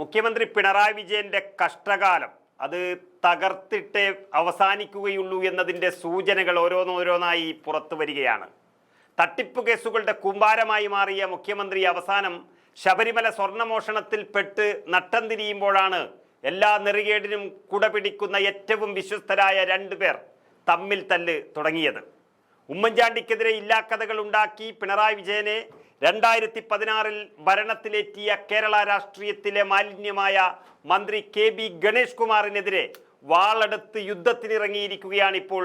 മുഖ്യമന്ത്രി പിണറായി വിജയന്റെ കഷ്ടകാലം അത് തകർത്തിട്ടേ അവസാനിക്കുകയുള്ളൂ എന്നതിന്റെ സൂചനകൾ ഓരോന്നോരോന്നായി പുറത്തു വരികയാണ്. തട്ടിപ്പ് കേസുകളുടെ കൂമ്പാരമായി മാറിയ മുഖ്യമന്ത്രി അവസാനം ശബരിമല സ്വർണമോഷണത്തിൽ പെട്ട് നട്ടം തിരിയുമ്പോഴാണ് എല്ലാ നെറികേടിനും കുടപിടിക്കുന്ന ഏറ്റവും വിശ്വസ്തരായ രണ്ടു പേർ തമ്മിൽ തല്ല് തുടങ്ങിയത്. ഉമ്മൻചാണ്ടിക്കെതിരെ ഇല്ലാക്കഥകൾ ഉണ്ടാക്കി പിണറായി വിജയനെ രണ്ടായിരത്തി പതിനാറിൽ ഭരണത്തിലെത്തിയ കേരള രാഷ്ട്രീയത്തിലെ മാലിന്യമായ മന്ത്രി കെ ബി ഗണേഷ് കുമാറിനെതിരെ വാളെടുത്ത് യുദ്ധത്തിനിറങ്ങിയിരിക്കുകയാണ് ഇപ്പോൾ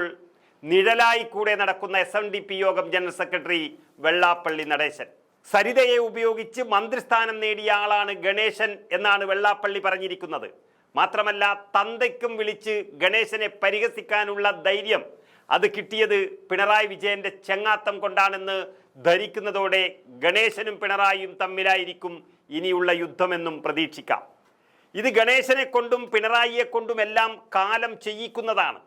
നിഴലായി കൂടെ നടക്കുന്ന എസ് എൻ ഡി പി യോഗം ജനറൽ സെക്രട്ടറി വെള്ളാപ്പള്ളി നടേശൻ. സരിതയെ ഉപയോഗിച്ച് മന്ത്രിസ്ഥാനം നേടിയ ആളാണ് ഗണേശൻ എന്നാണ് വെള്ളാപ്പള്ളി പറഞ്ഞിരിക്കുന്നത്. മാത്രമല്ല തന്തയ്ക്കും വിളിച്ച് ഗണേശനെ പരിഹസിക്കാനുള്ള ധൈര്യം അത് കിട്ടിയത് പിണറായി വിജയന്റെ ചെങ്ങാത്തം കൊണ്ടാണെന്ന് ധരിക്കുന്നതോടെ ഗണേശനും പിണറായിയും തമ്മിലായിരിക്കും ഇനിയുള്ള യുദ്ധമെന്നും പ്രതീക്ഷിക്കാം. ഇത് ഗണേശനെ കൊണ്ടും പിണറായിയെ കൊണ്ടും എല്ലാം കാലം ചെയ്യിക്കുന്നതാണ്.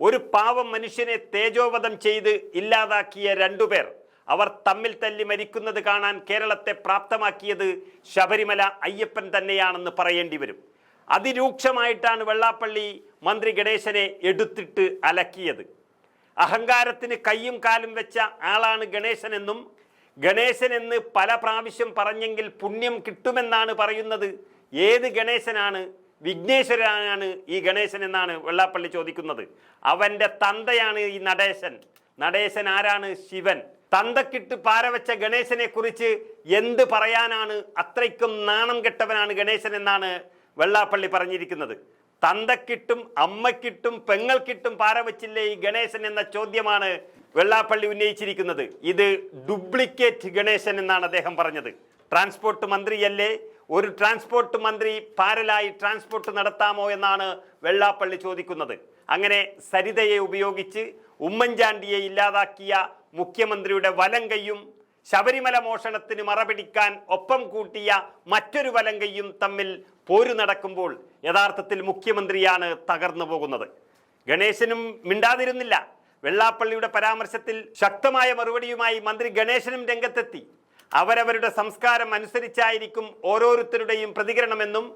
ഒരു പാവം മനുഷ്യനെ തേജോവധം ചെയ്ത് ഇല്ലാതാക്കിയ രണ്ടുപേർ അവർ തമ്മിൽ തല്ലി മരിക്കുന്നത് കാണാൻ കേരളത്തെ പ്രാപ്തമാക്കിയത് ശബരിമല അയ്യപ്പൻ തന്നെയാണെന്ന് പറയേണ്ടി വരും. അതിരൂക്ഷമായിട്ടാണ് വെള്ളാപ്പള്ളി മന്ത്രി ഗണേശനെ എടുത്തിട്ട് അലക്കിയത്. അഹങ്കാരത്തിന് കയ്യും കാലും വെച്ച ആളാണ് ഗണേശൻ എന്നും ഗണേശൻ എന്ന് പല പ്രാവശ്യം പറഞ്ഞെങ്കിൽ പുണ്യം കിട്ടുമെന്നാണ് പറയുന്നത്. ഏത് ഗണേശനാണ്? വിഘ്നേശ്വരനാണ് ഈ ഗണേശൻ എന്നാണ് വെള്ളാപ്പള്ളി ചോദിക്കുന്നത്. അവന്റെ തന്തയാണ് ഈ നടേശൻ. നടേശൻ ആരാണ്? ശിവൻ. തന്തക്കിട്ട് പാരവച്ച ഗണേശനെ കുറിച്ച് എന്ത് പറയാനാണ്? അത്രയ്ക്കും നാണം കെട്ടവനാണ് ഗണേശൻ എന്നാണ് വെള്ളാപ്പള്ളി പറഞ്ഞിരിക്കുന്നത്. തന്തക്കിട്ടും അമ്മക്കിട്ടും പെങ്ങൾക്കിട്ടും പാര വച്ചില്ലേ ഈ ഗണേശൻ എന്ന ചോദ്യമാണ് വെള്ളാപ്പള്ളി ഉന്നയിച്ചിരിക്കുന്നത്. ഇത് ഡ്യൂപ്ലിക്കേറ്റ് ഗണേശൻ എന്നാണ് അദ്ദേഹം പറഞ്ഞത്. ട്രാൻസ്പോർട്ട് മന്ത്രിയല്ലേ? ഒരു ട്രാൻസ്പോർട്ട് മന്ത്രി പാരലായി ട്രാൻസ്പോർട്ട് നടത്താമോ എന്നാണ് വെള്ളാപ്പള്ളി ചോദിക്കുന്നത്. അങ്ങനെ സരിതയെ ഉപയോഗിച്ച് ഉമ്മൻചാണ്ടിയെ ഇല്ലാതാക്കിയ മുഖ്യമന്ത്രിയുടെ വലം കൈയും ശബരിമല മോഷണത്തിന് മറപിടിക്കാൻ ഒപ്പം കൂട്ടിയ മറ്റൊരു വലങ്കയും തമ്മിൽ പോരു നടക്കുമ്പോൾ യഥാർത്ഥത്തിൽ മുഖ്യമന്ത്രിയാണ് തകർന്നു പോകുന്നത്. ഗണേശനും മിണ്ടാതിരുന്നില്ല. വെള്ളാപ്പള്ളിയുടെ പരാമർശത്തിൽ ശക്തമായ മറുപടിയുമായി മന്ത്രി ഗണേശനും രംഗത്തെത്തി. അവരവരുടെ സംസ്കാരം അനുസരിച്ചായിരിക്കും ഓരോരുത്തരുടെയും പ്രതികരണമെന്നും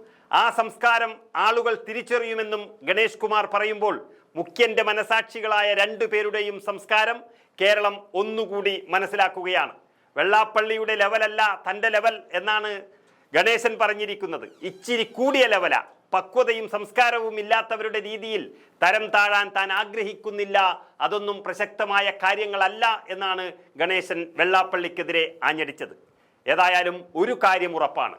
ആ സംസ്കാരം ആളുകൾ തിരിച്ചറിയുമെന്നും ഗണേഷ് കുമാർ പറയുമ്പോൾ മുഖ്യന്റെ മനസാക്ഷികളായ രണ്ടു പേരുടെയും സംസ്കാരം കേരളം ഒന്നുകൂടി മനസ്സിലാക്കുകയാണ്. വെള്ളാപ്പള്ളിയുടെ ലെവലല്ല തന്റെ ലെവൽ എന്നാണ് ഗണേശൻ പറഞ്ഞിരിക്കുന്നത്. ഇച്ചിരി കൂടിയ ലെവല പക്വതയും സംസ്കാരവും ഇല്ലാത്തവരുടെ രീതിയിൽ തരം താഴാൻ താൻ ആഗ്രഹിക്കുന്നില്ല. അതൊന്നും പ്രസക്തമായ കാര്യങ്ങളല്ല എന്നാണ് ഗണേശൻ വെള്ളാപ്പള്ളിക്കെതിരെ ആഞ്ഞടിച്ചത്. ഏതായാലും ഒരു കാര്യം ഉറപ്പാണ്.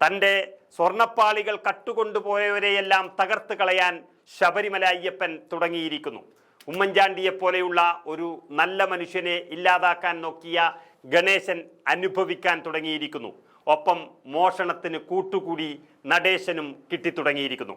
തന്റെ സ്വർണപ്പാളികൾ കട്ടുകൊണ്ടുപോയവരെയെല്ലാം തകർത്ത് കളയാൻ ശബരിമല അയ്യപ്പൻ തുടങ്ങിയിരിക്കുന്നു. ഉമ്മൻചാണ്ടിയെ പോലെയുള്ള ഒരു നല്ല മനുഷ്യനെ ഇല്ലാതാക്കാൻ നോക്കിയ ഗണേശൻ അനുഭവിക്കാൻ തുടങ്ങിയിരിക്കുന്നു. ഒപ്പം മോഷണത്തിന് കൂട്ടുകൂടി നടേശനും കിട്ടിത്തുടങ്ങിയിരിക്കുന്നു.